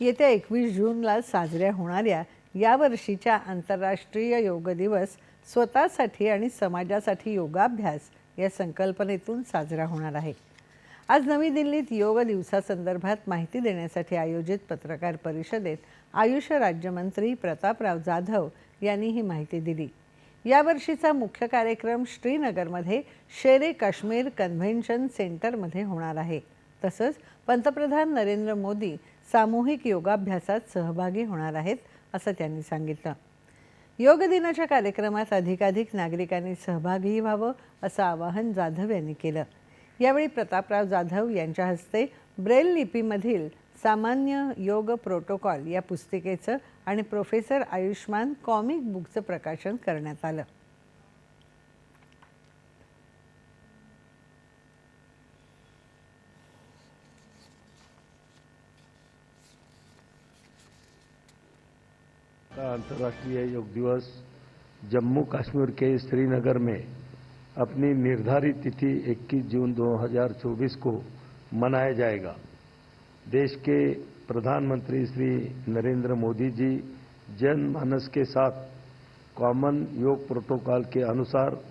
येत्या एकवीस जूनला साजऱ्या होणाऱ्या यावर्षीच्या आंतरराष्ट्रीय योग दिवस स्वतःसाठी आणि समाजासाठी योगाभ्यास या संकल्पनेतून साजरा होणार आहे. आज नवी दिल्लीत योग दिवसासंदर्भात माहिती देण्यासाठी आयोजित पत्रकार परिषदेत आयुष राज्यमंत्री प्रतापराव जाधव यांनी ही माहिती दिली. यावर्षीचा मुख्य कार्यक्रम श्रीनगरमध्ये शेरे काश्मीर कन्व्हेन्शन सेंटरमध्ये होणार आहे. तसंच पंतप्रधान नरेंद्र मोदी सामूहिक योगाभ्यासात सहभागी होणार आहेत असं त्यांनी सांगितलं. योग दिनाच्या कार्यक्रमात अधिकाधिक नागरिकांनी सहभागी व्हावं असं आवाहन जाधव यांनी केलं. यावेळी प्रतापराव जाधव यांच्या हस्ते ब्रेल लिपीमधील सामान्य योग प्रोटोकॉल या पुस्तिकेचं आणि प्रोफेसर आयुष्मान कॉमिक बुकचं प्रकाशन करण्यात आलं. का अंतर्राष्ट्रीय योग दिवस जम्मू कश्मीर के श्रीनगर में अपनी निर्धारित तिथि 21 जून 2024 को मनाया जाएगा। देश के प्रधानमंत्री श्री नरेंद्र मोदी जी जनमानस के साथ कॉमन योग प्रोटोकॉल के अनुसार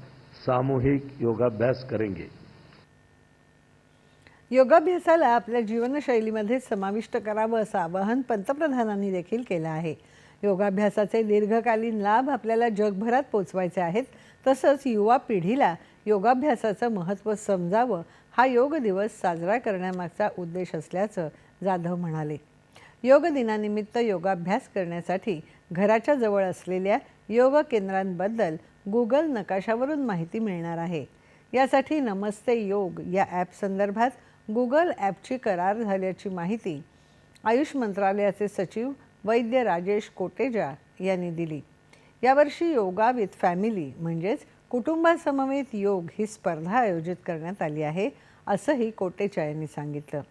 सामूहिक योगाभ्यास करेंगे। योगाभ्यासाला आपल्या जीवनशैलीमध्ये समाविष्ट करावं असं आवाहन पंतप्रधानांनी देखील केलं आहे. योगाभ्यासाचे दीर्घकालीन लाभ आपल्याला जगभरात पोचवायचे आहेत. तसंच युवा पिढीला योगाभ्यासाचं महत्त्व समजावं हा योग दिवस साजरा करण्यामागचा उद्देश असल्याचं जाधव म्हणाले. योग दिनानिमित्त योगाभ्यास करण्यासाठी घराच्या जवळ असलेल्या योग केंद्रांबद्दल गुगल नकाशावरून माहिती मिळणार आहे. यासाठी नमस्ते योग या ॲप संदर्भात गुगल ॲपची करार झाल्याची माहिती आयुष मंत्रालयाचे सचिव वैद्य राजेश कोटेजा यांनी दिली. यावर्षी योगा विथ फॅमिली म्हणजेच कुटुंबासमवेत योग ही स्पर्धा आयोजित करण्यात आली आहे असंही कोटेचा यांनी सांगितलं.